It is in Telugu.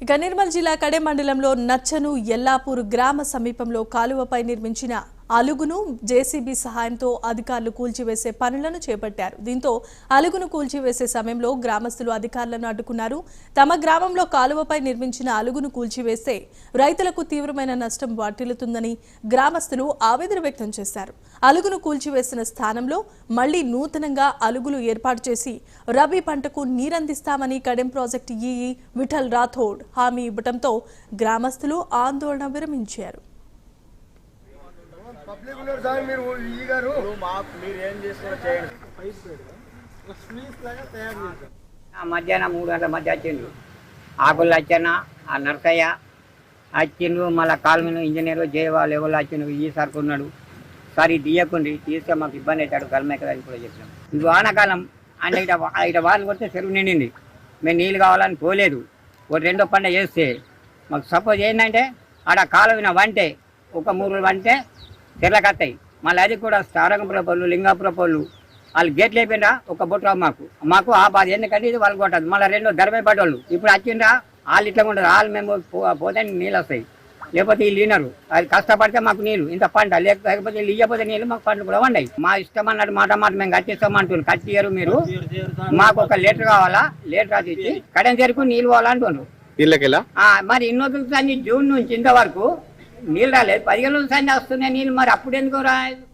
ఇక నిర్మల్ జిల్లా కడే మండలంలో నచ్చను ఎల్లాపూర్ గ్రామ సమీపంలో కాలువపై నిర్మించిన అలుగును జేసీబీ సహాయంతో అధికారులు కూల్చివేసే పనులను చేపట్టారు. దీంతో అలుగును కూల్చివేసే సమయంలో గ్రామస్తులు అధికారులను అడ్డుకున్నారు. తమ గ్రామంలో కాలువపై నిర్మించిన అలుగును కూల్చివేస్తే రైతులకు తీవ్రమైన నష్టం వాటిల్లుతుందని గ్రామస్తులు ఆవేదన వ్యక్తం చేశారు. అలుగును కూల్చివేసిన స్థానంలో మళ్ళీ నూతనంగా అలుగులు ఏర్పాటు చేసి రబీ పంటకు నీరందిస్తామని కడెం ప్రాజెక్టు ఈఈ విఠల్ రాథోడ్ హామీ ఇవ్వడంతో గ్రామస్తులు ఆందోళన విరమించారు పబ్లిక్ ఉన్నారు సార్ మీరు ఈ గారు మాకు మీరు ఏం చేస్తారో చేయండి ఆ మధ్యాహ్నం మూడు గంటల మధ్య వచ్చిండ్రు ఆకులు వచ్చాన ఆ నరసయ్య వచ్చిండ్రు మళ్ళీ కాల్మీను ఇంజనీరు జయవాళ్ళు ఎవరు వచ్చిండ్రు ఈ సరుకు ఉన్నాడు. సార్ ఇది తీయకుండి తీస్తే మాకు ఇబ్బంది అవుతాడు గల్మే కదా అని కూడా చెప్పినాం. ఇది వానాకాలం అంటే ఇట వా- ఇట వానలు కొడితే చెరువు నిండింది. మేము నీళ్ళు కావాలని పోలేదు. ఒక రెండో పంట చేస్తే మాకు సపోజ్ ఏంటంటే ఆడ కాలువన వంటే ఒక మూడు రోజులు వంటే తెల్లకత్తాయి మళ్ళీ అది కూడా సారంగపుర పళ్ళు లింగాపుర పళ్ళు వాళ్ళు గేట్లు అయిపోయినరా ఒక బొట్టు మాకు. మాకు ఆ బాధ. ఎందుకంటే ఇది వాళ్ళు కొట్టదు. మళ్ళీ రెండో ధరమే పడ్డోళ్ళు. ఇప్పుడు వచ్చిండ్రా వాళ్ళు ఇట్లా ఉండరు. వాళ్ళు మేము పోతే నీళ్ళు వస్తాయి. లేకపోతే వీళ్ళు వినరు అది కష్టపడితే మాకు నీళ్ళు. ఇంత పంట లేక- లేకపోతే వీళ్ళు ఇవ్వకపోతే నీళ్ళు మాకు పంటలు కూడా వండాయి మా ఇష్టం అన్నట్టు మాట మాట మేము కట్టిస్తామంటున్నారు. కట్టియరు మీరు. మాకు ఒక లీటర్ కావాలా? లీటర్ అది ఇచ్చి కడెం చేరుకు నీళ్ళు ఆ, మరి సంది జూన్ నుంచి ఇంతవరకు నీళ్ళు రాలేదు. పదిహేను సంది వస్తున్నాయి నీళ్ళు. మరి అప్పుడు ఎందుకు రాలేదు?